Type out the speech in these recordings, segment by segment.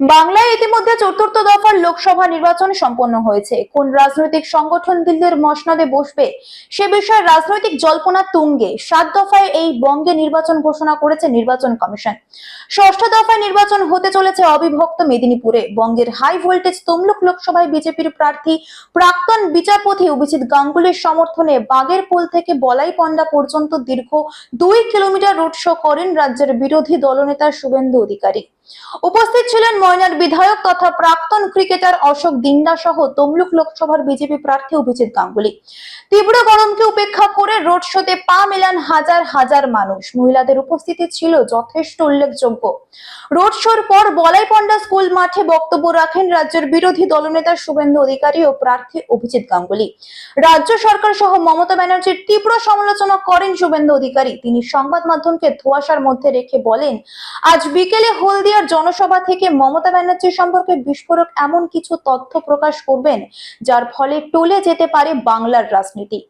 বাংলায় ইতিমধ্যে চতুর্থ দফার লোকসভা নির্বাচন সম্পন্ন হয়েছে। কোন রাজনৈতিক সংগঠন দিল্লির মসনদে বসবে সে বিষয়ে রাজনৈতিক জল্পনা তুঙ্গে। সাত দফায় এই বঙ্গে নির্বাচন ঘোষণা করেছে নির্বাচন কমিশন। ষষ্ঠ দফায় নির্বাচন হতে চলেছে অবিভক্ত মেদিনীপুরে। বঙ্গের হাই ভোল্টেজ তমলুক লোকসভায় বিজেপির প্রার্থী প্রাক্তন বিচারপতি অভিজিৎ গাঙ্গুলির সমর্থনে বাগের পোল থেকে বলাই পন্ডা পর্যন্ত দীর্ঘ দুই কিলোমিটার রোড শো করেন রাজ্যের বিরোধী দলনেতা শুভেন্দু অধিকারী। উপস্থিত ছিলেন ময়নার বিধায়ক তথা প্রাক্তন ক্রিকেটার অশোক দিন্ডা সহ তমলুক লোকসভার বিজেপি প্রার্থী অভিজিৎ গাঙ্গুলি। তীব্র গরমকে উপেক্ষা করে রোড শোতে পা মেলান হাজার হাজার মানুষ। মহিলাদের উপস্থিতি ছিল যথেষ্ট উল্লেখযোগ্য। রোড শোর পর বলাইপন্ডা স্কুল মাঠে বক্তব্য রাখেন রাজ্যের বিরোধী দলনেতা শুভেন্দু অধিকারী ও প্রার্থী অভিজিৎ গাঙ্গুলি। রাজ্য সরকার সহ মমতা ব্যানার্জির তীব্র সমালোচনা করেন শুভেন্দু অধিকারী। তিনি সংবাদ মাধ্যমকে ধোঁয়াশার মধ্যে রেখে বলেন, আজ বিকেলে হলদিয়ার জনসভা থেকে মমতা ব্যানার্জি সম্পর্কে বিস্ফোরক এমন কিছু তথ্য প্রকাশ করবেন, যার ফলে টলে যেতে পারে বাংলার রাজনীতি।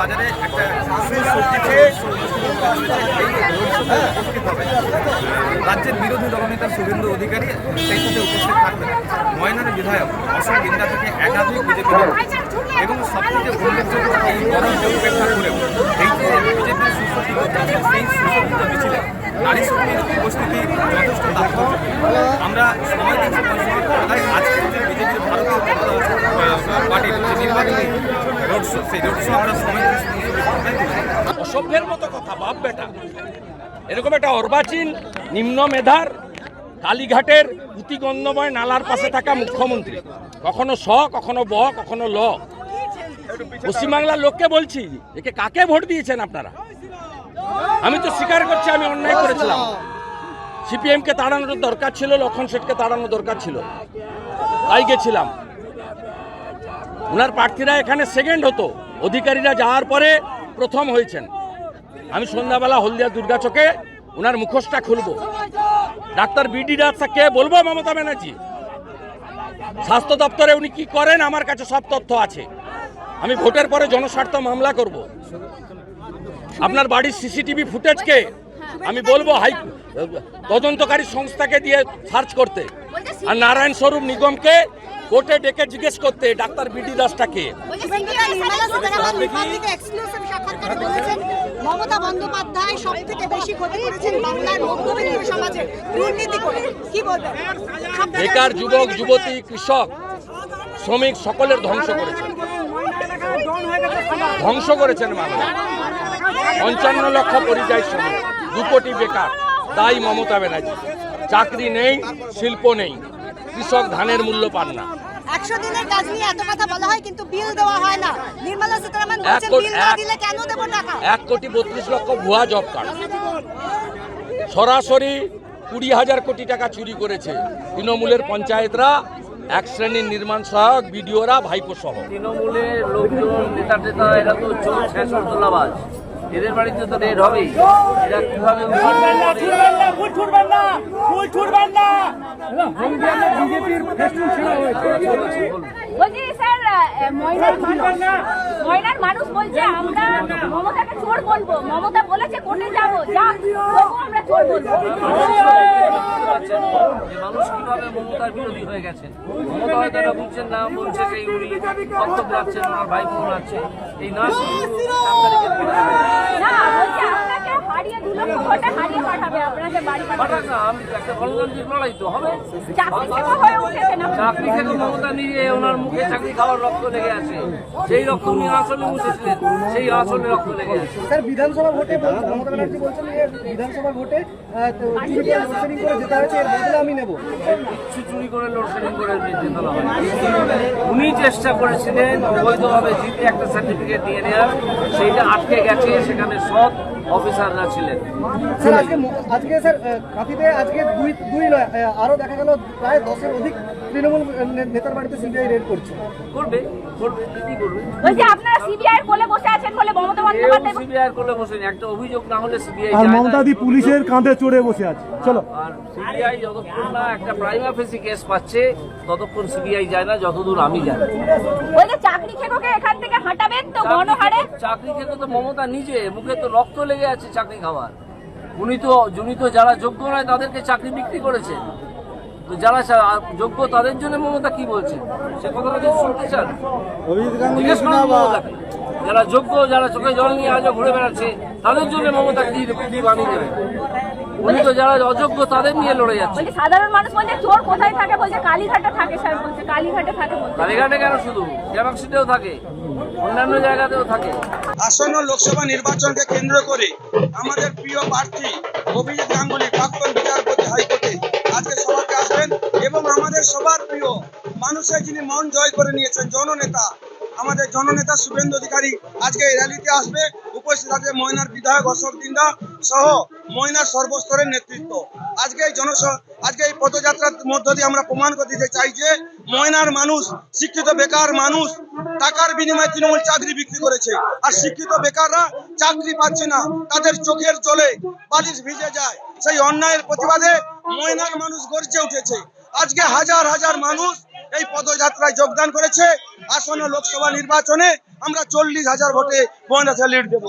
বাজারে একটা সুসজ্জিত রাজ্যের বিরোধী দলনেতা শুভেন্দু অধিকারী সেই সাথে উপস্থিত থাকবেন। ময়নার বিধায়ক অশোক দিন্দা থেকে একাধিক বিজেপি এবং সবথেকে উল্লেখযোগ্য এই গরমকে উপেক্ষা করেও এই যে বিজেপির মিছিল সেই সুসজ্জিত মিছিলে নারী শক্তির উপস্থিতি যথেষ্ট তাৎপর্য। আমরা সময় দিচ্ছি কলকাতায় আজকের যে বিজেপির ভারতীয় পার্টির যে নির্বাচনী রোড শো, সেই রোড শো আমরা সময় দিচ্ছি। অসভ্যের মতো কথা, বাপ বেটা। এরকম একটা অর্বাচীন নিম্ন মেধার কালীঘাটের পুঁতিগন্ধময় নালার পাশে থাকা মুখ্যমন্ত্রী। কখনো স কখনো ব, কখনো ল। পশ্চিমবাংলার লোককে বলছি, একে কাকে ভোট দিয়েছেন আপনারা? আমি তো স্বীকার করছি, আমি অন্যায় করেছিলাম। সিপিএমকে তাড়ানোর দরকার ছিল, লক্ষণ শেঠকে তাড়ানোর দরকার ছিল। তাই গেছিলাম। ওনার প্রার্থীরা এখানে সেকেন্ড হতো। অধিকারীরা যাওয়ার পরে প্রথম হয়েছেন। আমি সন্ধ্যাবেলা হলদিয়া দুর্গা চকে ওনার মুখোশটা খুলবো। ডাক্তার বিডি রাজা কে বলব, মমতা ব্যানার্জি। স্বাস্থ্য দপ্তরে উনি কি করেন, আমার কাছে সব তথ্য আছে। আমি ভোটের পরে জনস্বার্থ মামলা করব। আপনার বাড়ির সিসিটিভি ফুটেজকে আমি বলব হাই তদন্তকারী সংস্থাকে দিয়ে সার্চ করতে। আর নারায়ণ স্বরূপ নিগমকে কোর্টে ডেকে জিজ্ঞেস করতে, ডাক্তার বিডি দাসটাকে মমতা বন্দ্যোপাধ্যায় সব থেকে বেশি ক্ষতি করেছেন বাংলার মধ্যবিত্ত সমাজে। দুর্নীতি করে। কি বলবেন? বেকার যুবক যুবতী কৃষক শ্রমিক সকলের ধ্বংস করেছেন। ধ্বংস করেছেন বাংলা। পঞ্চান্ন লক্ষ পরিযায়ী শ্রমিক দু কোটি বেকার। তাই মমতা ব্যানার্জি। চাকরি নেই শিল্প নেই। কৃষক ধানের মূল্য পান না। একশো দিনের কাজ নিয়ে এত কথা বলা হয় কিন্তু বিল দেওয়া হয় না। নির্মলা সীতারামন বলছেন কোটি- বিল না দিলে কেন দেবো টাকা? এক কোটি বত্রিশ লক্ষ ভুয়া জব কার্ড। সরাসরি কুড়ি হাজার কোটি টাকা চুরি করেছে তৃণমূলের পঞ্চায়েতরা এক শ্রেণির নির্মাণ সহায়ক বিডিওরা ভাইপো সহ। তৃণমূলের লোকজন নেতা টেতা এরা তো চোর শেষন তোলাবাজ এদের বাড়িতে তো রেড হবেই। এরা কীভাবে বলছি হয়ে হয়তো বুঝছেন না, বলছে যে উনি বক্তব্য রাখছেন ভাই বোন আছে এই না বলছে আপনাকে হারিয়ে দু লক্ষ ভোটে হারিয়ে পাঠাবে আপনাদের বাড়ি পাঠাবে পাঠান না আমি একটা গণতান্ত্রিক লড়াই তো হবে চাকরি থেকে হয়ে মমতা নিজে ওনার মুখে চাকরি খাওয়ার রক্ত লেগে আছে। সেই রক্ত উনি আসলে মুছেছিলেন সেই আসলে রক্ত লেগে আছে। স্যার বিধানসভা ভোটে বল- মমতা ব্যানার্জি বলছেন যে বিধানসভা ভোটে চুরি করে করে হয়েছে এর বদলে আমি নেব। কিছু চুরি করে লোডশেডিং করে নিতে উনি চেষ্টা করেছিলেন অবৈধভাবে জিতে একটা সার্টিফিকেট দিয়ে নেওয়ার। সেইটা আটকে গেছে সেখানে সৎ অফিসাররা ছিলেন। স্যার আজকে আজকে স্যার কাঁথিতে আজকে দুই দুই নয় দেখা গেল প্রায় দশের অধিক তৃণমূল নেতার বাড়িতে সিবিআই রেড করছে। করবে করবে দিদি করবে? বলছি আপনারা সিবিআই এর কোলে বসে আছেন বলে মমতা বন্দ্যোপাধ্যায় সিবিআই বসে একটা অভিযোগ না হলে সিবিআই আর পুলিশের কাঁধে চড়ে বসে আছে। চলো। আর সিবিআই যতক্ষণ না একটা প্রাইমা ফেসি কেস পাচ্ছে ততক্ষণ সিবিআই যায় না যতদূর আমি জানি। চাকরি খেকোকে এখান থেকে হাঁটাবেন তো গণহারে? চাকরি খেতে তো মমতা নিজে মুখে তো রক্ত লেগে আছে চাকরি খাওয়ার। উনি তো উনি তো যারা যোগ্য নয় তাদেরকে চাকরি বিক্রি করেছে। তো যারা যোগ্য তাদের জন্য মমতা কি বলছে সে কথাটা কি শুনতে চান। জিজ্ঞেস করুন মমতাকে। যারা যোগ্য যারা চোখে জল নিয়ে আজও ঘুরে বেড়াচ্ছে তাদের জন্য মমতা কি বানিয়ে দেবে উনি তো যারা অযোগ্য তাদের নিয়ে লড়ে যাচ্ছে। সাধারণ মানুষ বলছে চোর কোথায় থাকে? বলছে কালীঘাটে থাকে স্যার বলছে কালীঘাটে থাকে বলছে। কালীঘাটে কেন শুধু? থাকে অন্যান্য জায়গাতেও থাকে। আসন্ন লোকসভা নির্বাচনকে কেন্দ্র করে আমাদের প্রিয় প্রার্থী অভিজিৎ গাঙ্গুলি প্রাক্তন বিচারপতি হাইকোর্টে আজকে সভাতে আসবেন এবং আমাদের সবার প্রিয় মানুষের যিনি মন জয় করে নিয়েছেন জননেতা আমাদের জননেতা শুভেন্দু অধিকারী আজকে এই র্যালিতে আসবে। উপস্থিত আছে ময়নার বিধায়ক অশোক দিন্দা সহ ময়নার সর্বস্তরের নেতৃত্ব। আজকে এই জনস, আজকে এই পদযাত্রার মধ্য দিয়ে আমরা প্রমাণ করে দিতে চাই যে ময়নার মানুষ, শিক্ষিত বেকার মানুষ টাকার বিনিময়ে তৃণমূল চাকরি বিক্রি করেছে। আর শিক্ষিত বেকাররা চাকরি পাচ্ছে না। তাদের চোখের জলে বালিশ ভিজে যায়। সেই অন্যায়ের প্রতিবাদে ময়নার মানুষ গর্জে উঠেছে। আজকে হাজার হাজার মানুষ এই পদযাত্রায় যোগদান করেছে। আসন্ন লোকসভা নির্বাচনে আমরা চল্লিশ হাজার ভোটে ময়না লিড দেবো।